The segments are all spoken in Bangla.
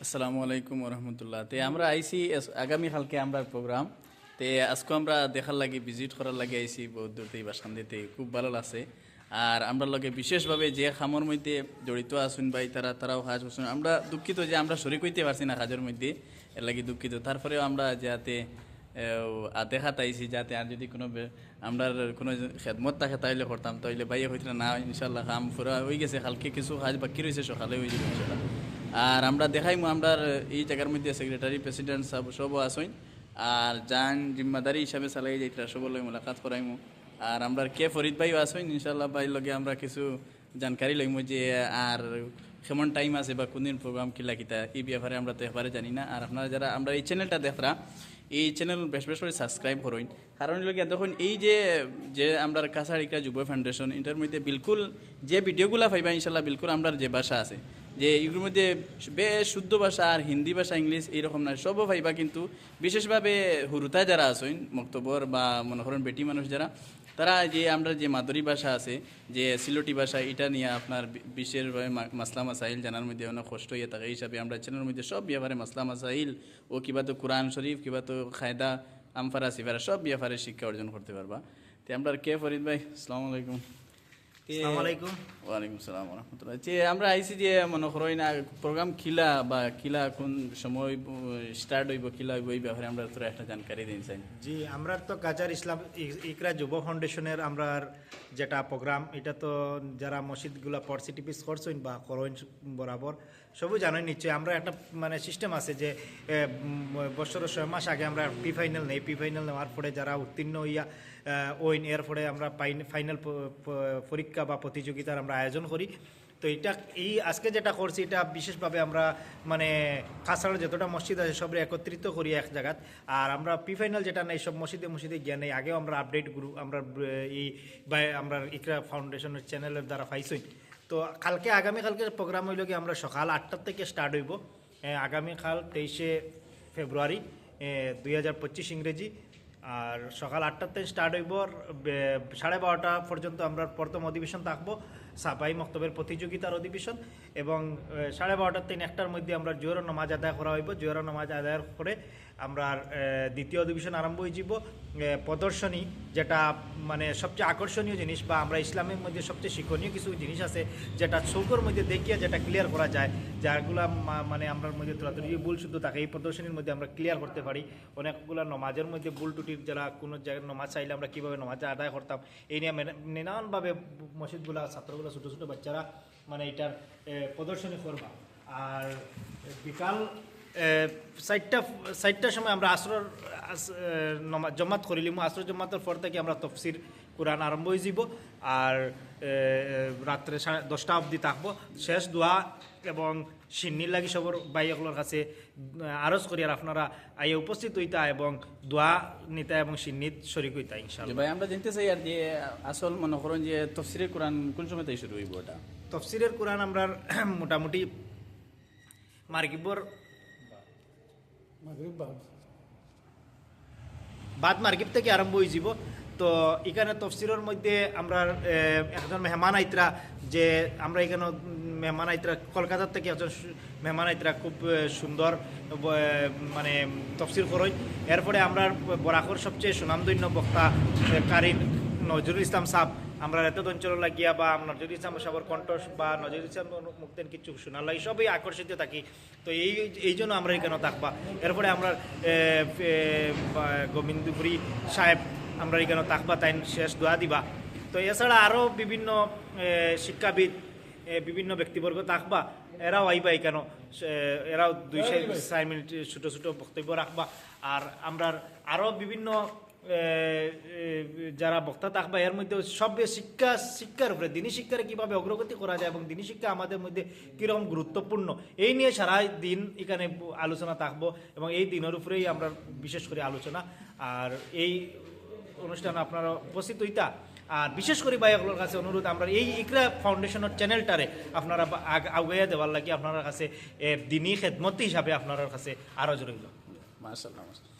আসসালামু আলাইকুম রহমতুল্লাহ তে আমরা আইসি এস- আগামী কালকে আমরা প্রোগ্রাম। তে আজকে আমরা দেখার লাগে, ভিজিট করার লাগে আইসি বহুত দূর থেকে বাসান্দিতে খুব ভালো লাগছে। আর আমরা লগে বিশেষভাবে যে খামর মধ্যে জড়িত আসুন ভাই, তারা তারাও কাজ করছেন আমরা দুঃখিত যে আমরা শরিক হইতে পারছি না কাজের মধ্যে এর লাগি দুঃখিত। তারপরেও আমরা যাতে দেখা তাইছি যাতে আর যদি কোনো আমরা কোনো খেদমত থাকে তাইলে করতাম। তাইলে ভাইয়ে হইতে না ইনশাল্লাহ কাম পুরা হয়ে গেছে। কালকে কিছু কাজ বাকি রয়েছে সকালে হয়ে যাবে ইনশাল্লাহ আর আমরা দেখাইমু আমরা এই জায়গার মধ্যে সেক্রেটারি প্রেসিডেন্ট সব, সবও আসইন আর যান জিম্মাদারি হিসাবে চালাই যাইতরা সবলৈ মোলাকাত করাইমু। আর আমরা কে ফরিদ ভাইও আসইন ইনশাল্লাহ ভাই লগে আমরা কিছু জানকারি লইমু যে, আর কেমন টাইম আছে বা কোনদিন প্রোগ্রাম কিলা কিতা এই ব্যাপারে আমরা তো এবারে জানি না। আর আপনারা যারা, আমরা এই চ্যানেলটা দেখরা, এই চ্যানেল বেশ বেশ করে সাবস্ক্রাইব করুন। কারণ লোকে দেখুন, এই যে যে আমরা কাছাড়িকা যুব ফাউন্ডেশন এটার মধ্যে বিলকুল যে ভিডিওগুলা পাইবা ইনশাল্লাহ বিলকুল আমরা যে ভাষা আছে। যে এগুলোর মধ্যে বেশ শুদ্ধ ভাষা আর হিন্দি ভাষা, ইংলিশ এইরকম না, সবও ভাইবা কিন্তু বিশেষভাবে হুরুতা যারা আছেন, মক্তবর বা মনে করেন বেটি মানুষ যারা, তারা যে আমরা যে মাদুরী ভাষা আছে, যে সিলোটি ভাষা, এটা নিয়ে আপনার বিশেষভাবে মাসলা মাসাইল জানার মধ্যে অনেক কষ্ট হয়ে থাকে। এই হিসাবে আমরা চ্যানেলের মধ্যে সব ব্যাপারে মাসলা মাসাইল ও কিবা তো কোরআন শরীফ, কিবা তো খায়দা আমফারা, সিফারা সব ব্যাপারে শিক্ষা অর্জন করতে পারবা। তো আমরা কে ফরিদ ভাই? আসসালামু আলাইকুম। যে আমরা আইসি যে মনে করই না প্রোগ্রাম কিলা বা কিলা কোন সময় স্টার্ট হইব কিলা হইব এই ব্যাপারে আমরা তোরা একটা জানকারি দিন চাই। জি আমরা তো কাজার ইসলাম ইকরা যুব ফাউন্ডেশনের আমরা যেটা প্রোগ্রাম এটা তো যারা মসজিদগুলা পরসিটিপিস করছেন বা করইন বরাবর সবই জানেন নিশ্চয়ই। আমরা একটা মানে সিস্টেম আছে যে বছরের ছয় মাস আগে আমরা পি ফাইনাল নেই পি ফাইনাল নেওয়ার পরে যারা উত্তীর্ণ হইয়া ওইন এর পরে আমরা ফাইনাল পরীক্ষা বা প্রতিযোগিতার আমরা আয়োজন করি। তো এটা এই আজকে যেটা করছি, এটা বিশেষভাবে আমরা মানে কাছাড়ের যতটা মসজিদ আছে সব একত্রিত করি এক জায়গাত। আর আমরা পি ফাইনাল যেটা নেই, সব মসজিদে মসজিদে গিয়ে নেই। আগেও আমরা আপডেট গ্রুপ আমরা এই আমরা ইকরা ফাউন্ডেশনের চ্যানেলের দ্বারা পাইছই। তো কালকে আগামীকালকে প্রোগ্রাম হইল কি, আমরা সকাল আটটার থেকে স্টার্ট হইব। আগামীকাল তেইশে ফেব্রুয়ারি দুই হাজার পঁচিশ ইংরেজি। আর সকাল আটটার থেকে স্টার্ট হইব সাড়ে বারোটা পর্যন্ত আমরা প্রথম অধিবেশন থাকব সাপাই মক্তবের প্রতিযোগিতার অধিবেশন এবং সাড়ে বারোটার থেকে একটার মধ্যে আমরা জোয়ার নামাজ আদায় করা হইব। জোয়ার নামাজ আদায় পরে আমরা দ্বিতীয় অধিবেশন আরম্ভ হয়ে যাব প্রদর্শনী, যেটা মানে সবচেয়ে আকর্ষণীয় জিনিস বা আমরা ইসলামের মধ্যে সবচেয়ে শিক্ষণীয় কিছু জিনিস আছে, যেটা চৌকর মধ্যে দেখিয়ে যেটা ক্লিয়ার করা যায় যাগুলা মা- মানে আমরা মধ্যে তুলাতুলি ভুল শুদ্ধ থাকে এই প্রদর্শনীর মধ্যে আমরা ক্লিয়ার করতে পারি। অনেকগুলো নমাজের মধ্যে ভুল টুটির যারা কোনো জায়গায় নমাজ চাইলে আমরা কীভাবে নমাজ আদায় করতাম, এই নিয়ে নানানভাবে মসজিদগুলা, ছাত্রগুলো, ছোটো ছোটো বাচ্চারা মানে এটার প্রদর্শনী করবা। আর বিকাল চারটা চারটার সময় আমরা আসর আস- জমাত করিলিম। আসর জমাতের পর থেকে আমরা তফসির কোরআন আরম্ভ হয়ে যাব আর রাত্রে সাড়ে দশটা অবধি থাকব। শেষ দোয়া এবং সিন্নির লাগি সবর বাইকগুলোর কাছে আরজ করি আর আপনারা আইয়ে উপস্থিত হইতা এবং দোয়া নিতা এবং সিন্নিত শরিক হইতা যে ইনশাল্লাহ ভাই আমরা জানতে চাই আর যে আসল মনে করেন যে তফসিরে কোরআন কোন সময় থেকে শুরু হইব ওটা তফসিরের কোরআন আমরা মোটামুটি মার্কিবর বাদ। মার্কিব থেকে আরম্ভ হয়ে যাব। তো এখানে তফসিরের মধ্যে আমরা একজন মেহমান আইতরা যে আমরা এখানে মেহমান আইতরা কলকাতার থেকে একজন মেহমান আইতরা খুব সুন্দর মানে তফসির করই এরপরে আমরা বরাকর সবচেয়ে সুনামধন্য বক্তা কারি নজরুল ইসলাম সাহ আমরা এত অঞ্চল লাগিয়া বা নজরুল ইসলাম সাহেবের কণ্ঠ বা নজরুল ইসলাম মুক্তেন কিছু শোনার লাগে সবই আকর্ষিত থাকি। তো এই এই জন্য আমরা এখানে থাকবা। এরপরে আমরা গোবিন্দপুরী সাহেব, আমরা এখানে থাকবা তাই শেষ দোয়া দিবা। তো এছাড়া আরও বিভিন্ন শিক্ষাবিদ বিভিন্ন ব্যক্তিবর্গ থাকবা। এরাও আইবা সে- এরাও দুই, চার মিনিট ছোটো ছোটো বক্তব্য রাখবা। আর আমরা আরও বিভিন্ন যারা বক্তা থাকবা এর মধ্যে সব শিক্ষা, শিক্ষার উপরে, দিনী শিক্ষার কীভাবে অগ্রগতি করা যায় এবং দিনী শিক্ষা আমাদের মধ্যে কীরকম গুরুত্বপূর্ণ, এই নিয়ে সারা দিন এখানে আলোচনা থাকব এবং এই দিনের উপরেই আমরা বিশেষ করে আলোচনা আর এই অনুষ্ঠানে আপনারা উপস্থিত হইতা, আর বিশেষ করে ভাইগুলোর কাছে অনুরোধ, আমরা এই ইকরা ফাউন্ডেশনের চ্যানেলটারে আপনারা বা- আগ- আগুয়াইয়া দেওয়ার লাগে আপনার কাছে দিনী খেদমতি হিসাবে আপনার কাছে আরও রইল মাশাআল্লাহ।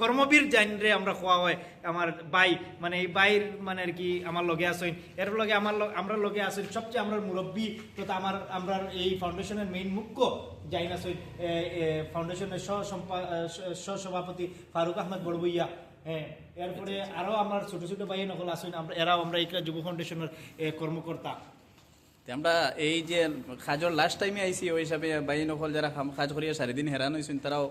কর্মবীর জাইনরে আমরা খোয়া হয় আমার বাই মানে এই বাইর মানে আর কি আমার লগে আসইন এর লগে আমার আমরা লগে আসইন সবচেয়ে আমরা মুরব্বী তথা আমার আমরা এই ফাউন্ডেশনের মেইন মুখ্য জাইন আসইন ফাউন্ডেশনের সহ সভাপতি ফারুক আহমেদ বড়বইয়া। হ্যাঁ এরপরে আরও আমার ছোট ছোট ভাই নকল আসইন আমরা এরাও আমরা এই যুব ফাউন্ডেশনের কর্মকর্তা। আমরা এই যে খাজর লাস্ট টাইমে আইছি ওই হিসাবে বাই নকল যারা খাজ করিয়া চারিদিন হেরান হয়েছেন তারাও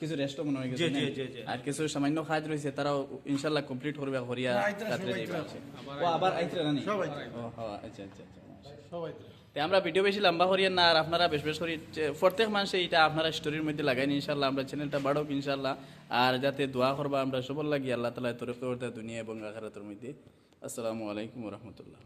কিছু রেস্ট মনে হয় গেছে জি, জি, না? জি, জি। আর কিছু সামান্য খাজ রয়েছে তারাও ইনশাল্লাহ কমপ্লিট করবে করিয়া রাত্রে যাইবা। ও আবার আইতরা নানি ও হ্যাঁ আচ্ছা আচ্ছা আচ্ছা তে আমরা ভিডিও বেশি লম্বা করিয়া না আর আপনারা বেশ বেশ করি প্রত্যেক মানুষে এটা আপনারা স্টোরির মধ্যে লাগাইন ইনশাল্লাহ আমরা চ্যানেলটা বাড়ক ইনশাল্লাহ আর যাতে দোয়া করবা আমরা সবল লাগি আল্লাহ তালা তরফ করতে দুনিয়া এবং আখারাতের মধ্যে। আসসালামু আলাইকুম রহমতুল্লাহ।